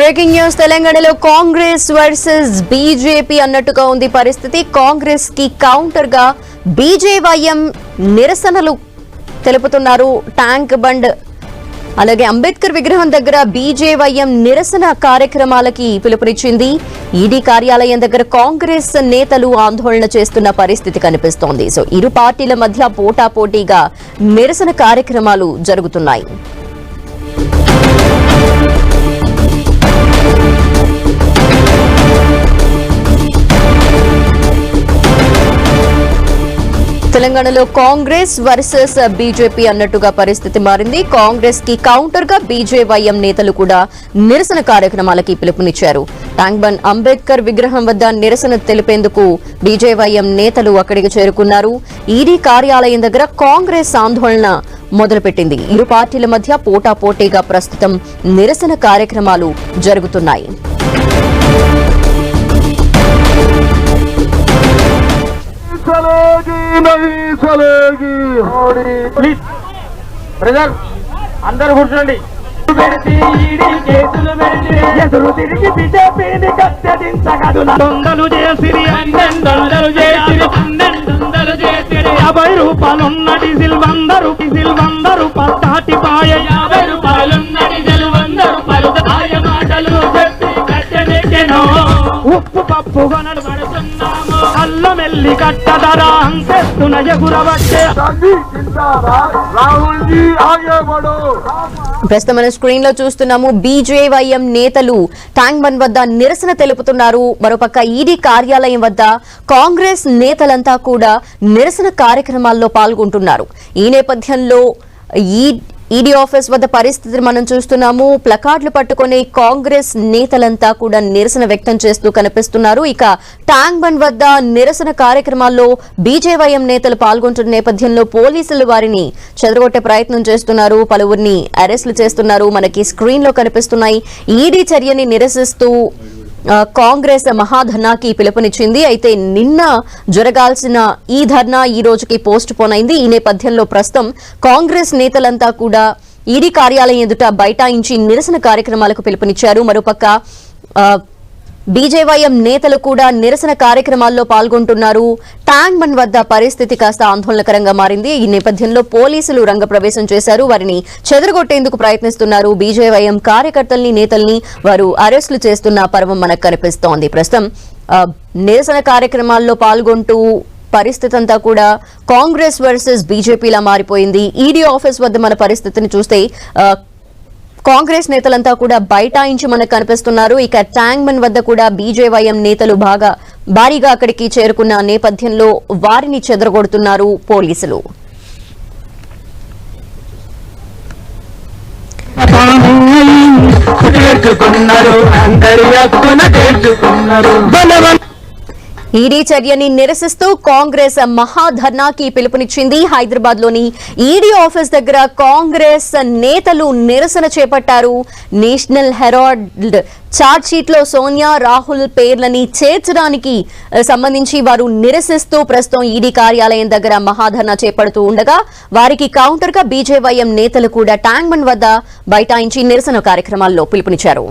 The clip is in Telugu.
Breaking news. తెలంగాణలో కాంగ్రెస్ వర్సెస్ బీజేపీ అన్నట్టుగా ఉంది పరిస్థితి. కాంగ్రెస్కి కౌంటర్గా బీజేవైఎం నిరసనలు తెలుపుతున్నారు ట్యాంక్ బండ్. అలాగే అంబేద్కర్ విగ్రహం దగ్గర బీజేవైఎం నిరసన కార్యక్రమాలకి పిలుపునిచ్చింది. ఈడీ కార్యాలయం దగ్గర కాంగ్రెస్ నేతలు ఆందోళన చేస్తున్న పరిస్థితి కనిపిస్తోంది. సో ఇరు పార్టీల మధ్య పోటాపోటీగా నిరసన కార్యక్రమాలు జరుగుతున్నాయి. తెలంగాణలో కాంగ్రెస్ వర్సెస్ బీజేపీ అన్నట్టుగా పరిస్థితి మారింది. కాంగ్రెస్కి కౌంటర్గా బీజేవైఎం నేతలు కూడా నిరసన కార్యక్రమాలకి పిలుపునిచ్చారు. ట్యాంక్ బండ్ అంబేద్కర్ విగ్రహం వద్ద నిరసన తెలిపేందుకు బీజేవైఎం నేతలు అక్కడికి చేరుకున్నారు. ఈడీ కార్యాలయం దగ్గర కాంగ్రెస్ ఆందోళన మొదలుపెట్టింది. ఇరు పార్టీల మధ్య పోటాపోటీగా ప్రస్తుతం నిరసన కార్యక్రమాలు జరుగుతున్నాయి. అందరు ప్లీజ్. బ్రదర్ కూర్చోండి. తిరిగి దొంగలు చేసిరి. చేసిరి. డీజిల్ వంద రూపీజిల్ వంద రూపాయలు దాటిపాయ యాభై రూపాయలున్న డీజిల్ వంద రూపాయలు ఉప్పు పప్పు కొనడు అల్లమెల్లి కట్టదరా. అంతెత్తున ఎగురబట్టే ప్రస్తుతం మన స్క్రీన్లో చూస్తున్నాము బీజేవైఎం నేతలు ట్యాంక్ బండ్ వద్ద నిరసన తెలుపుతున్నారు. మరోపక్క ఈడీ కార్యాలయం వద్ద కాంగ్రెస్ నేతలంతా కూడా నిరసన కార్యక్రమాల్లో పాల్గొంటున్నారు. ఈ నేపథ్యంలో ఈ ఈడీ ఆఫీస్ వద్ద పరిస్థితిని మనం చూస్తున్నాము. ప్లకార్డులు పట్టుకుని కాంగ్రెస్ నేతలంతా కూడా నిరసన వ్యక్తం చేస్తూ కనిపిస్తున్నారు. ఇక ట్యాంక్ బండ్ వద్ద నిరసన కార్యక్రమాల్లో బీజేవైఎం నేతలు పాల్గొంటున్న నేపథ్యంలో పోలీసులు వారిని చెదరగొట్టే ప్రయత్నం చేస్తున్నారు. పలువురిని అరెస్టులు చేస్తున్నారు. మనకి స్క్రీన్లో కనిపిస్తున్నాయి. ఈడీ చర్యని నిరసిస్తూ కాంగ్రెస్ మహాధర్నాకి పిలుపునిచ్చింది. అయితే నిన్న జరగాల్సిన ఈ ధర్నా ఈ రోజుకి పోస్ట్ పోన్ అయింది. ఈ నేపథ్యంలో ప్రస్తుతం కాంగ్రెస్ నేతలంతా కూడా ఈడీ కార్యాలయం ఎదుట బైఠాయించి నిరసన కార్యక్రమాలకు పిలుపునిచ్చారు. మరోపక్క బీజేవైఎం నేతలు కూడా నిరసన కార్యక్రమాల్లో పాల్గొంటున్నారు. ట్యాంక్ బండ్ వద్ద పరిస్థితి కాస్త ఆందోళనకరంగా మారింది. ఈ నేపథ్యంలో పోలీసులు రంగప్రవేశం చేశారు. వారిని చెదరగొట్టేందుకు ప్రయత్నిస్తున్నారు బీజేవైఎం కార్యకర్తల్ని నేతల్ని. వారు అరెస్టులు చేస్తున్న పర్వం మనకు కనిపిస్తోంది. ప్రస్తుతం నిరసన కార్యక్రమాల్లో పాల్గొంటూ పరిస్థితి అంతా కూడా కాంగ్రెస్ వర్సెస్ బీజేపీలా మారిపోయింది. ఈడీ ఆఫీస్ వద్ద మన పరిస్థితిని చూస్తే కాంగ్రెస్ నేతలంతా కూడా బైఠాయించి మనకు కనిపిస్తున్నారు. ఇక ట్యాంక్ మన్ వద్ద కూడా బీజేవైఎం నేతలు బాగా భారీగా అక్కడికి చేరుకున్న నేపథ్యంలో వారిని చెదరగొడుతున్నారు పోలీసులు. అందరి ఈడీ చర్యని నిరసిస్తూ కాంగ్రెస్ మహాధర్నాకి పిలుపునిచ్చింది హైదరాబాద్లోని ఈడీ ఆఫీస్ దగ్గర కాంగ్రెస్ నేతలు నిరసన చేపట్టారు. నేషనల్ హెరాల్డ్ చార్జ్ షీట్లో సోనియా రాహుల్ పేర్లని చేర్చడానికి సంబంధించి వారు నిరసిస్తూ ప్రస్తుతం ఈడీ కార్యాలయం దగ్గర మహాధర్నా చేపడుతూ ఉండగా వారికి కౌంటర్గా బీజేవైఎం నేతలు కూడా ట్యాంక్ బండ్ వద్ద బైఠాయించి నిరసన కార్యక్రమాల్లో పిలుపునిచ్చారు.